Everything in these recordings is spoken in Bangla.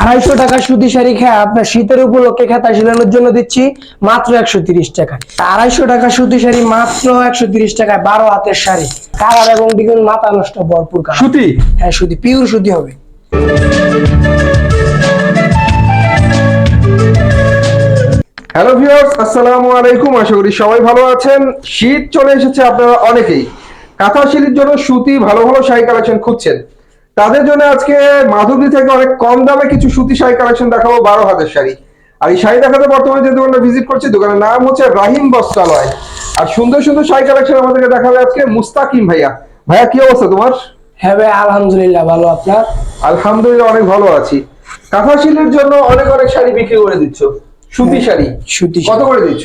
আড়াইশো টাকা সুতি শাড়ি খেয়ে আপনার শীতের উপলক্ষে খেতা শিলানোর জন্য দিচ্ছি মাত্র একশো তিরিশ টাকা আড়াইশো টাকা সুতি শাড়ি মাত্র একশো তিরিশ টাকায় বারো হাতের শাড়ি। কালার এবং দ্বিগুণ মাথা নষ্ট ভরপুর সুতি? হ্যাঁ সুতি পিওর সুতি হবে। হ্যালো ভিউয়ার্স আসসালামু আলাইকুম। আশা করি সবাই ভালো আছেন। শীত চলে এসেছে আপনারা অনেকেই। কাঁথা শিলির জন্য সুতি ভালো ভালো শাড়ি কালেকশন খুঁজছেন। তাদের জন্য আজকে মাধবী থেকে অনেক কম দামে কিছু সুতি শাড়ি কালেকশন দেখাবো বারো হাতের শাড়ি। আর এই শাড়ি দেখাতে বর্তমানে যে দোকানটা ভিজিট করছি দোকানের নাম হচ্ছে রাহিম বস্ত্রালয়। আর সুন্দর সুন্দর শাড়ি কালেকশন আমাদেরকে দেখাবে আজকে মুস্তাকিম ভাইয়া। ভাইয়া কি অবস্থা তোমার? হ্যাঁ ভাই আলহামদুলিল্লাহ ভালো আপনার? আলহামদুলিল্লাহ অনেক ভালো আছি। কাঁথা শিলের জন্য অনেক অনেক শাড়ি বিক্রি করে দিচ্ছ। সুতি শাড়ি? সুতি কত করে দিচ্ছ?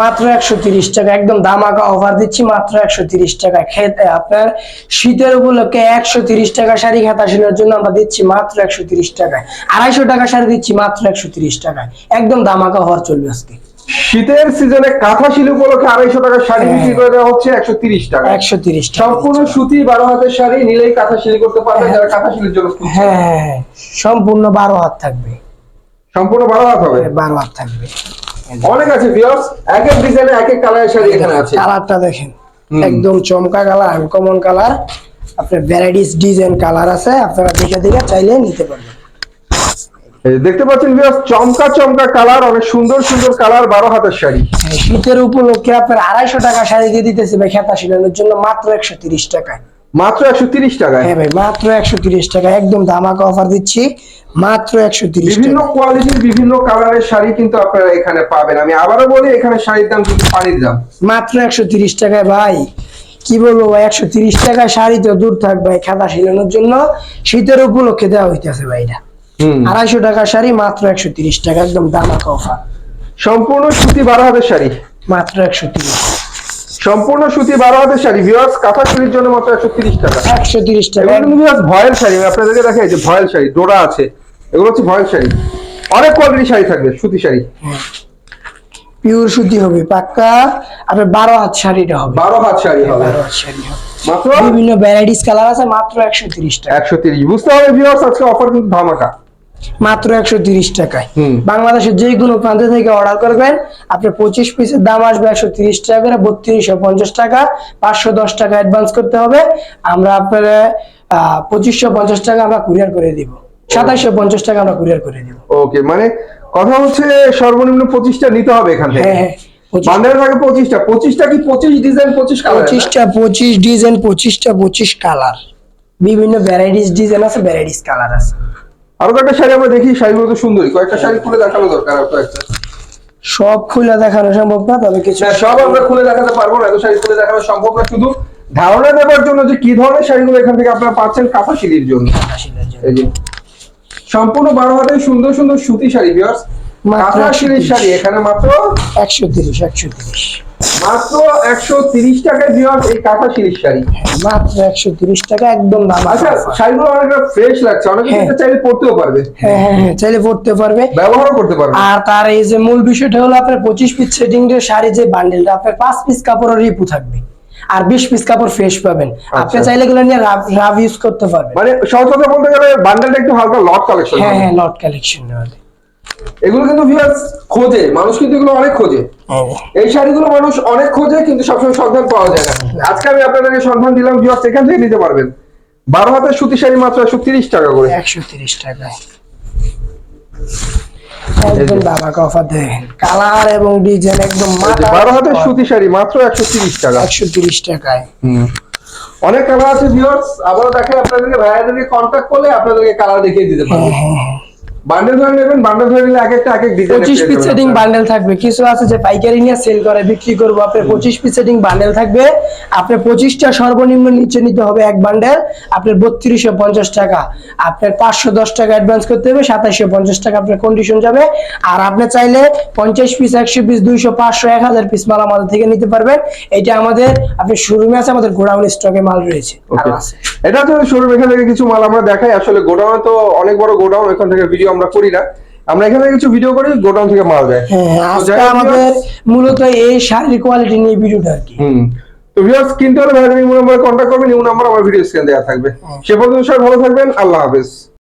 মাত্র একশো তিরিশ টাকা একদম দামাকা অফার দিচ্ছি মাত্র একশো তিরিশ টাকা। খেতে আপনার শীতের উপলক্ষে একশো তিরিশ টাকা শাড়ি খাতা শিলার জন্য আমরা দিচ্ছি মাত্র একশো তিরিশ টাকায় আড়াইশো টাকা শাড়ি দিচ্ছি মাত্র একশো তিরিশ টাকায়। একদম দামাকা অফার চলবে আজকে। শীতের সিজনে কাঁথা শিল উপলক্ষে আড়াইশো টাকা শাড়ি বিক্রি করে দেওয়া হচ্ছে একশো তিরিশ টাকা। একশো তিরিশ সম্পূর্ণ সুতি বারো হাতের শাড়ি নিলেই কাঁথা শিলি করতে পারবে যারা কাঁথা শিলের জন্য হ্যাঁ হ্যাঁ হ্যাঁ। সম্পূর্ণ বারো হাত থাকবে। সম্পূর্ণ বারো হাত হবে। বারো হাত থাকবে। অনেক আছে ভিউয়ার্স এক এক ডিজাইনে এক এক কালারের শাড়ি এখানে আছে। কালারটা দেখেন। একদম চমকা কালার আনকমন কালার। আপনার ভ্যারাইটিস ডিজাইন কালার আছে আপনারা দেখে দেখে চাইলে নিতে পারবেন। দেখতে পাচ্ছেন ভিউয়ার্স চমকা চমকা কালার অনেক সুন্দর সুন্দর কালার বারো হাতের শাড়ি। শীতের উপলক্ষে আপনার আড়াইশো টাকা শাড়ি দিয়ে দিতেছে ভাই খেতা শিলানোর জন্য মাত্র একশো তিরিশ টাকায়। মাত্র একশো তিরিশ টাকায়? হ্যাঁ ভাই মাত্র একশো তিরিশ টাকা একদম ধামাকা অফার দিচ্ছি মাত্র একশো তিরিশ বিভিন্ন কোয়ালিটির বিভিন্ন কালারের শাড়ি কিন্তু আপনারা এখানে পাবেন। আমি আবারও বলি এখানে শাড়ির দাম কিন্তু পানির দাম। মাত্র একশো তিরিশ টাকায় ভাই কি বলব ভাই একশো তিরিশ টাকায় শাড়ি তো দূর থাক ভাই খাতা শিলানোর জন্য শীতের উপলক্ষে দেওয়া হইতেছে ভাই এটা। আড়াইশো টাকা শাড়ি মাত্র একশো তিরিশ টাকা একদম দামাকা অফার সম্পূর্ণ সুতি বারো হাতের শাড়ি। মাত্র একশো তিরিশ সম্পূর্ণ সুতি বারো হাতের শাড়ি ভিউয়ার্স কাঁথা শাড়ির জন্য মাত্র একশো তিরিশ টাকা। একশো তিরিশ টাকা। এগুলো কিন্তু ভয়েল শাড়ি আপনাদেরকে দেখাই যে ভয়েল শাড়ি ডোরা আছে এগুলো হচ্ছে ভয়েল শাড়ি। অনেক কোয়ালিটি শাড়ি থাকবে সুতি শাড়ি। পিওর সুতি হবে পাক্কা আপনার বারো হাত শাড়িটা হবে। বারো হাত শাড়ি হবে। বারো হাত শাড়ি হবে। মাত্র? বিভিন্ন ভ্যারাইটিস কালার আছে মাত্র একশো তিরিশ টাকা। একশো তিরিশ বুঝতে হবে ভিউয়ার্স আজকে অফার কিন্তু ধামাকা। মাত্র একশো তিরিশ টাকায়। বাংলাদেশের যে কোনো প্রান্ত থেকে অর্ডার করবেন আপনার পঁচিশ পিসের দাম আসবে একশো তিরিশ টাকা করে বত্রিশশো পঞ্চাশ টাকা পাঁচশো দশ টাকা অ্যাডভান্স করতে হবে। আমরা আপনার পঁচিশশো পঞ্চাশ টাকা আমরা কুরিয়ার করে দিব। সাতাইশশো পঞ্চাশ টাকা আমরা কুরিয়ার করে দিব। ওকে মানে কথা হচ্ছে সর্বনিম্ন পঁচিশটা নিতে হবে এখান থেকে। হ্যাঁ হ্যাঁ বান্ডেল থাকে পঁচিশটা পঁচিশটা কি পঁচিশ ডিজাইন পঁচিশ কালার পঁচিশটা পঁচিশ ডিজাইন পঁচিশটা পঁচিশ কালার বিভিন্ন ভ্যারাইটিস ডিজাইন আছে ভ্যারাইটিস কালার আছে। আরও কয়েকটা শাড়ি আমরা দেখি শাড়িগুলো তো সুন্দরী কয়েকটা শাড়ি খুলে দেখানো দরকার আর কয়েকটা। সব খুলে দেখানো সম্ভব না তবে কিছু সব আমরা খুলে দেখাতে পারব না এত শাড়ি খুলে দেখানো সম্ভব না শুধু ধারণা দেওয়ার জন্য যে কি ধরনের শাড়িগুলো এখান থেকে আপনারা পাচ্ছেন কাঁথা শিলির জন্য। এই যে সম্পূর্ণ বারো হাতের সুন্দর সুন্দর সুতি শাড়ি মাত্র কাঁথা শিলির শাড়ি এখানে মাত্র একশো তিরিশ একশো তিরিশ। মাত্র একশো তিরিশ টাকায় ভিউয়ার্স এই কাঁথা শিলির শাড়ি। মাত্র একশো তিরিশ টাকা একদম দাম আচ্ছা শাড়িগুলো অনেকটা ফ্রেশ লাগছে। অনেকে হ্যাঁ। চাইলে পরতেও পারবে। হ্যাঁ হ্যাঁ হ্যাঁ চাইলে পড়তে পারবে। ব্যবহারও করতে পারবে। আর তার এই যে মূল বিষয়টা হলো আপনার পঁচিশ পিস সেটিং এর শাড়ি যে বান্ডেলটা আপনার পাঁচ পিস কাপড়ের রিপু থাকবে। আর বিশ পিস কাপড় ফ্রেশ পাবেন। আপনি আচ্ছা। চাইলে গুলো নিয়ে রাফ ইউজ করতে পারবেন। মানে সহজ কথা বলতে গেলে বান্ডেলটা একটু হালকা লট কালেকশন হ্যাঁ হ্যাঁ লট কালেকশন এগুলো কিন্তু ভিউয়ার্স খোঁজে মানুষ কিন্তু এগুলো অনেক খোঁজে। এই শাড়িগুলো মানুষ অনেক খোঁজে কিন্তু সবসময় সন্ধান পাওয়া যায় না। আজকে আমি আপনাদেরকে সন্ধান দিলাম ভিউয়ার্স এখান থেকে নিতে পারবেন। বারো হাতের সুতি শাড়ি মাত্র একশো তিরিশ টাকা করে। একশো তিরিশ টাকায় একদম দামাকা অফার দেখেন কালার এবং ডিজাইন একদম বারো হাতের সুতি শাড়ি মাত্র একশো তিরিশ টাকা। একশো তিরিশ টাকায়। অনেক কালার আছে ভিউয়ার্স আবারও দেখেন আপনাদেরকে ভাইয়াদেরকে কন্ট্যাক্ট করলে আপনাদেরকে কালার দেখিয়ে দিতে পারবে। বান্ডেল ধরে নেবেন বান্ডেল ধরে নিলে এক একটা এক এক ডিজাইন পঁচিশ পিস সেটিং বান্ডেল থাকবে। কিছু আছে যে পাইকারি নিয়ে সেল করে বিক্রি করব। আপনার পঁচিশ পিস সেটিং বান্ডেল থাকবে। আপনার পঁচিশটা সর্বনিম্ন নিচে নিতে হবে এক বান্ডেল আপনার বত্রিশশো পঞ্চাশ টাকা। আপনার পাঁচশো দশ টাকা অ্যাডভান্স করতে হবে সাতাশশো পঞ্চাশ টাকা আপনার কন্ডিশন যাবে। আর আপনি চাইলে পঞ্চাশ পিস একশো পিস দুইশো পাঁচশো এক হাজার পিস মাল আমাদের থেকে নিতে পারবেন। এটা আমাদের আপনি শোরুমে আছে আমাদের গোডাউন স্টকে মাল রয়েছে। আরও আছে। এটা তো শোরুম এখান থেকে কিছু মাল আমরা দেখাই। আসলে গোডাউনে তো অনেক বড় গোডাউন এখান থেকে ভিডিও আমরা করি না। আমরা এখানে কিছু ভিডিও করি গোডাউন থেকে মাল দেয়। হ্যাঁ আজকে আমাদের মূলত এই শাড়ি কোয়ালিটি নিয়ে ভিডিওটা আর কি। হুম। তো ভিউয়ার্স কিনতে হলে ভাই নিউ নাম্বারে কন্ট্যাক্ট করবেন নিউ নাম্বার আমার ভিডিও স্ক্রিনে দেওয়া থাকবে। সে পর্যন্ত সবাই ভালো থাকবেন আল্লাহ হাফেজ।